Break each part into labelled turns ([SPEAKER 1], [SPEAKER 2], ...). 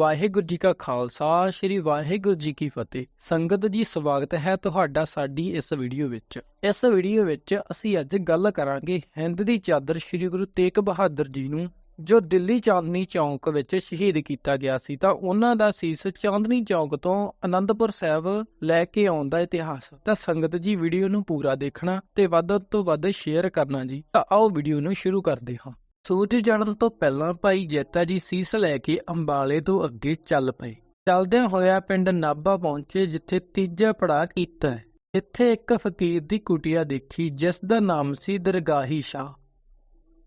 [SPEAKER 1] ਵਾਹਿਗੁਰੂ ਜੀ ਕਾ ਖਾਲਸਾ, ਸ੍ਰੀ ਵਾਹਿਗੁਰੂ ਜੀ ਕੀ ਫਤਿਹ। ਸੰਗਤ ਜੀ, ਸਵਾਗਤ ਹੈ ਤੁਹਾਡਾ ਸਾਡੀ ਇਸ ਵੀਡੀਓ ਵਿੱਚ। ਇਸ ਵੀਡੀਓ ਵਿੱਚ ਅਸੀਂ ਅੱਜ ਗੱਲ ਕਰਾਂਗੇ ਹਿੰਦ ਦੀ ਚਾਦਰ ਸ੍ਰੀ ਗੁਰੂ ਤੇਗ ਬਹਾਦਰ ਜੀ ਨੂੰ, ਜੋ ਦਿੱਲੀ ਚਾਂਦਨੀ ਚੌਂਕ ਵਿੱਚ ਸ਼ਹੀਦ ਕੀਤਾ ਗਿਆ ਸੀ। ਤਾਂ ਉਹਨਾਂ ਦਾ ਸੀਸ ਚਾਂਦਨੀ ਚੌਂਕ ਤੋਂ ਆਨੰਦਪੁਰ ਸਾਹਿਬ ਲੈ ਕੇ ਆਉਣ ਦਾ ਇਤਿਹਾਸ। ਤਾਂ ਸੰਗਤ ਜੀ, ਵੀਡੀਓ ਨੂੰ ਪੂਰਾ ਦੇਖਣਾ ਤੇ ਵੱਧ ਤੋਂ ਵੱਧ ਸ਼ੇਅਰ ਕਰਨਾ ਜੀ। ਤਾਂ ਆਓ ਵੀਡੀਓ ਨੂੰ ਸ਼ੁਰੂ ਕਰਦੇ ਹਾਂ। ਸੂਰਜ ਚੜ੍ਹਨ ਤੋਂ ਪਹਿਲਾਂ ਭਾਈ ਜੈਤਾ ਜੀ ਸੀਸ ਲੈ ਕੇ ਅੰਬਾਲੇ ਤੋਂ ਅੱਗੇ ਚੱਲ ਪਏ। ਚੱਲਦਿਆਂ ਹੋਇਆ ਪਿੰਡ ਨਾਭਾ ਪਹੁੰਚੇ, ਜਿੱਥੇ ਤੀਜਾ ਪੜਾਅ ਕੀਤਾ ਇੱਥੇ ਇੱਕ ਫਕੀਰ ਦੀ ਕੁਟੀਆ ਦੇਖੀ, ਜਿਸ ਦਾ ਨਾਮ ਸੀ ਦਰਗਾਹੀ ਸ਼ਾਹ।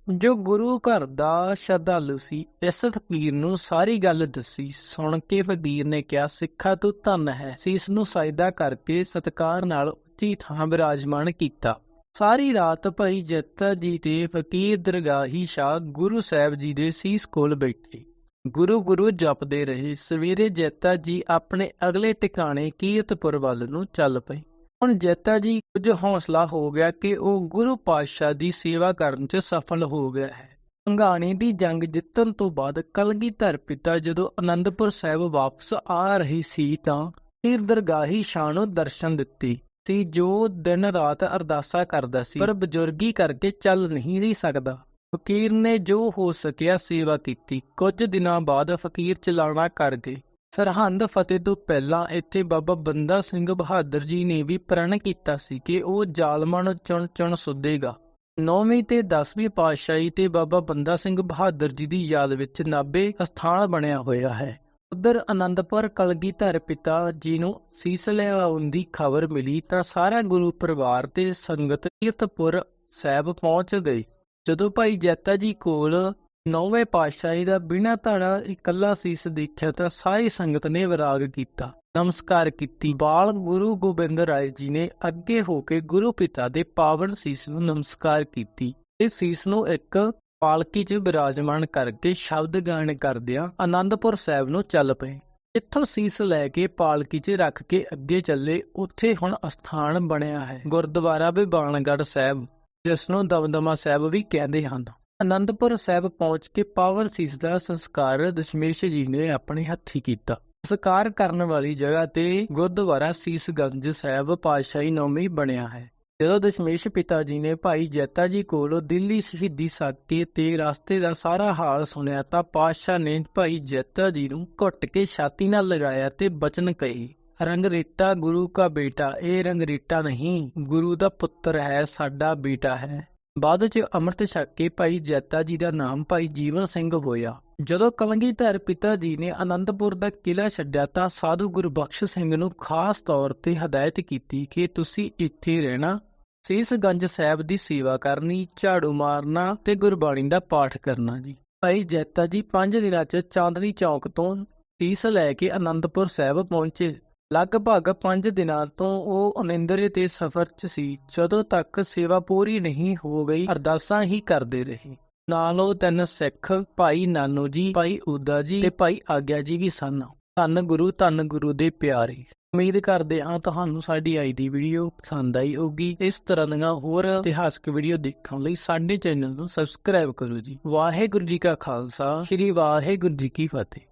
[SPEAKER 1] ਜੋ ਗੁਰੂ ਘਰ ਦਾ ਸ਼ਰਧਾਲੂ ਸੀ, ਇਸ ਫਕੀਰ ਨੂੰ ਸਾਰੀ ਗੱਲ ਦੱਸੀ। ਸੁਣ ਕੇ ਫਕੀਰ ਨੇ ਕਿਹਾ, ਸਿੱਖਾ ਤੂੰ ਧੰਨ ਹੈ। ਸੀਸ ਨੂੰ ਸਾਜਦਾ ਕਰਕੇ ਸਤਿਕਾਰ ਨਾਲ ਉੱਚੀ ਥਾਂ ਬਿਰਾਜਮਾਨ ਕੀਤਾ। ਸਾਰੀ ਰਾਤ ਭਾਈ ਜੱਤਾ ਜੀ ਤੇ ਫਕੀਰ ਦਰਗਾਹੀ ਸ਼ਾਹ ਗੁਰੂ ਸਾਹਿਬ ਜੀ ਦੇ ਸੀਸ ਕੋਲ ਬੈਠੇ। ਗੁਰੂ ਗੁਰੂ ਜਪਦੇ ਰਹੇ, ਸਵੇਰੇ ਜੱਤਾ ਜੀ ਆਪਣੇ ਅਗਲੇ ਟਿਕਾਣੇ ਕੀਰਤਪੁਰ ਵੱਲ ਨੂੰ ਚੱਲ ਪਏ। ਹੁਣ ਜੈਤਾ ਜੀ, ਕੁਝ ਹੌਸਲਾ ਹੋ ਗਿਆ ਕਿ ਉਹ ਗੁਰੂ ਪਾਤਸ਼ਾਹ ਦੀ ਸੇਵਾ ਕਰਨ 'ਚ ਸਫਲ ਹੋ ਗਿਆ ਹੈ। ਭੰਗਾਣੀ ਦੀ ਜੰਗ ਜਿੱਤਣ ਤੋਂ ਬਾਅਦ ਕਲਗੀਧਰ ਪਿਤਾ ਜਦੋਂ ਅਨੰਦਪੁਰ ਸਾਹਿਬ ਵਾਪਸ ਆ ਰਹੀ ਸੀ ਤਾਂ ਫਕੀਰ ਦਰਗਾਹੀ ਸ਼ਾਹ ਨੂੰ ਦਰਸ਼ਨ ਦਿੱਤੀ। ਸੀ ਜੋ ਦਿਨ ਰਾਤ ਅਰਦਾਸਾ ਕਰਦਾ ਸੀ, ਪਰ ਬਜ਼ੁਰਗੀ ਕਰਕੇ ਚੱਲ ਨਹੀਂ ਸੀ ਸਕਦਾ। ਫਕੀਰ ਨੇ ਜੋ ਹੋ ਸਕਿਆ ਸੇਵਾ ਕੀਤੀ। ਕੁਝ ਦਿਨਾਂ ਬਾਅਦ ਫਕੀਰ ਚਲਾਣਾ ਕਰ ਗਏ। ਸਰਹੰਦ ਫਤਿਹ ਤੋਂ ਪਹਿਲਾਂ ਇੱਥੇ ਬਾਬਾ ਬੰਦਾ ਸਿੰਘ ਬਹਾਦਰ ਜੀ ਨੇ ਵੀ ਪ੍ਰਣ ਕੀਤਾ ਸੀ ਕਿ ਉਹ ਜ਼ਾਲਮਾਂ ਨੂੰ ਚੁਣ ਚੁਣ ਸੁੱਧੇਗਾ। ਨੌਵੀਂ ਤੇ 10ਵੀਂ ਪਾਤਸ਼ਾਹੀ ਤੇ ਬਾਬਾ ਬੰਦਾ ਸਿੰਘ ਬਹਾਦਰ ਜੀ ਦੀ ਯਾਦ ਵਿੱਚ ਨਾਬੇ ਸਥਾਨ ਬਣਿਆ ਹੋਇਆ ਹੈ। ਉਧਰ ਆਨੰਦਪੁਰ ਕਲਗੀਧਰ ਪਿਤਾ ਜੀ ਨੂੰ ਸੀਸ ਲਿਆਉਣ ਦੀ ਖਬਰ ਮਿਲੀ ਤਾਂ ਸਾਰਾ ਗੁਰੂ ਪਰਿਵਾਰ ਤੇ ਸੰਗਤ ਕੀਰਤਪੁਰ ਸਾਹਿਬ ਪਹੁੰਚ ਗਈ ਜਦੋਂ ਭਾਈ ਜੈਤਾ ਜੀ ਕੋਲ ਨੌਵੇਂ ਪਾਤਸ਼ਾਹੀ ਦਾ ਬਿਨਾਂ ਧੜਾ ਇਕੱਲਾ ਸੀਸ ਦੇਖਿਆ ਤਾਂ ਸਾਰੀ ਸੰਗਤ ਨੇ ਵਿਰਾਗ ਕੀਤਾ। ਨਮਸਕਾਰ ਕੀਤੀ। ਬਾਲ ਗੁਰੂ ਗੋਬਿੰਦ ਰਾਏ ਜੀ ਨੇ ਅੱਗੇ ਹੋ ਕੇ ਗੁਰੂ ਪਿਤਾ ਦੇ ਪਾਵਨ ਸੀਸ ਨੂੰ ਨਮਸਕਾਰ ਕੀਤੀ। ਇਸ ਸੀਸ ਨੂੰ ਇੱਕ ਪਾਲਕੀ 'ਚ ਬਿਰਾਜਮਾਨ ਕਰਕੇ ਸ਼ਬਦ ਗਾਇਨ ਕਰਦਿਆਂ ਆਨੰਦਪੁਰ ਸਾਹਿਬ ਨੂੰ ਚੱਲ ਪਏ। ਇੱਥੋਂ ਸੀਸ ਲੈ ਕੇ ਪਾਲਕੀ 'ਚ ਰੱਖ ਕੇ ਅੱਗੇ ਚੱਲੇ, ਉੱਥੇ ਹੁਣ ਅਸਥਾਨ ਬਣਿਆ ਹੈ। ਗੁਰਦੁਆਰਾ ਬਿਬਾਨਗੜ੍ਹ ਸਾਹਿਬ, ਜਿਸ ਨੂੰ ਦਮਦਮਾ ਸਾਹਿਬ ਵੀ ਕਹਿੰਦੇ ਹਨ। ਅਨੰਦਪੁਰ ਸਾਹਿਬ ਪਹੁੰਚ ਕੇ ਪਾਵਨ ਸੀਸ ਦਾ ਸੰਸਕਾਰ ਦਸ਼ਮੇਸ਼ ਜੀ ਨੇ ਆਪਣੇ ਹੱਥੀ ਕੀਤਾ। ਸੰਸਕਾਰ ਕਰਨ ਵਾਲੀ ਜਗ੍ਹਾ ਤੇ ਗੁਰਦੁਆਰਾ ਸੀਸਗੰਜ ਸਾਹਿਬ ਪਾਤਸ਼ਾਹੀ ਨੌਮੀ ਬਣਿਆ ਹੈ। ਜਦੋਂ ਦਸ਼ਮੇਸ਼ ਪਿਤਾ ਜੀ ਨੇ ਭਾਈ ਜੈਤਾ ਜੀ ਕੋਲੋਂ ਦਿੱਲੀ ਸ਼ਹੀਦੀ ਸਾਕੇ ਤੇ ਰਸਤੇ ਦਾ ਸਾਰਾ ਹਾਲ ਸੁਣਿਆ ਤਾਂ ਪਾਤਸ਼ਾਹ ਨੇ ਭਾਈ ਜੈਤਾ ਜੀ ਨੂੰ ਘੁੱਟ ਕੇ ਛਾਤੀ ਨਾਲ ਲਗਾਇਆ ਤੇ ਬਚਨ ਕਹੇ ਰੰਗਰੀਟਾ ਗੁਰੂ ਦਾ ਬੇਟਾ, ਇਹ ਰੰਗਰੇਟਾ ਨਹੀਂ, ਗੁਰੂ ਦਾ ਪੁੱਤਰ ਹੈ, ਸਾਡਾ ਬੇਟਾ ਹੈ। ਬਾਅਦ ਚ ਅੰਮ੍ਰਿਤ ਛਕ ਕੇ ਭਾਈ ਜੈਤਾ ਜੀ ਦਾ ਨਾਮ ਭਾਈ ਜੀਵਨ ਸਿੰਘ ਹੋਇਆ। ਜਦੋਂ ਕਲਗੀਧਰ ਪਿਤਾ ਜੀ ਨੇ ਅਨੰਦਪੁਰ ਦਾ ਕਿਲਾ ਛੱਡਿਆ ਤਾਂ ਸਾਧੂ ਗੁਰਬਖਸ਼ ਸਿੰਘ ਨੂੰ ਖਾਸ ਤੌਰ ਤੇ ਹਦਾਇਤ ਕੀਤੀ ਕਿ ਤੁਸੀਂ ਇੱਥੇ ਰਹਿਣਾ ਸੀਸਗੰਜ ਸਾਹਿਬ ਦੀ ਸੇਵਾ ਕਰਨੀ, ਝਾੜੂ ਮਾਰਨਾ ਤੇ ਗੁਰਬਾਣੀ ਦਾ ਪਾਠ ਕਰਨਾ ਜੀ। ਭਾਈ ਜੈਤਾ ਜੀ 5 ਦਿਨਾਂ 'ਚ ਚਾਂਦਨੀ ਚੌਕ ਤੋਂ ਸੀਸ ਲੈ ਕੇ ਅਨੰਦਪੁਰ ਸਾਹਿਬ ਪਹੁੰਚੇ। ਲਗਭਗ 5 ਦਿਨਾਂ ਤੋਂ ਉਹ ਅਨਿੰਦਰੇ ਤੇ ਸਫ਼ਰ 'ਚ ਸੀ। ਜਦੋਂ ਤੱਕ ਸੇਵਾ ਪੂਰੀ ਨਹੀਂ ਹੋ ਗਈ, ਅਰਦਾਸਾਂ ਹੀ ਕਰਦੇ ਰਹੇ। ਨਾਲ ਉਹ ਤਿੰਨ ਸਿੱਖ, ਭਾਈ ਨਾਨੋ ਜੀ, ਭਾਈ ਉਦਾ ਜੀ ਤੇ ਭਾਈ ਆਗਿਆ ਜੀ ਵੀ ਸਨ। ਧੰਨ ਗੁਰੂ ਧੰਨ ਗੁਰੂ ਦੇ ਪਿਆਰੇ। ਉਮੀਦ ਕਰਦੇ ਹਾਂ ਤੁਹਾਨੂੰ ਸਾਡੀ ਅੱਜ ਦੀ ਵੀਡੀਓ ਪਸੰਦ ਆਈ ਹੋਊਗੀ। ਇਸ ਤਰ੍ਹਾਂ ਦੀਆਂ ਹੋਰ ਇਤਿਹਾਸਕ ਵੀਡੀਓ ਦੇਖਣ ਲਈ ਸਾਡੇ ਚੈਨਲ ਨੂੰ ਸਬਸਕ੍ਰਾਈਬ ਕਰੋ ਜੀ। ਵਾਹਿਗੁਰੂ ਜੀ ਕਾ ਖਾਲਸਾ, ਸ੍ਰੀ ਵਾਹਿਗੁਰੂ ਜੀ ਕੀ ਫਤਿਹ।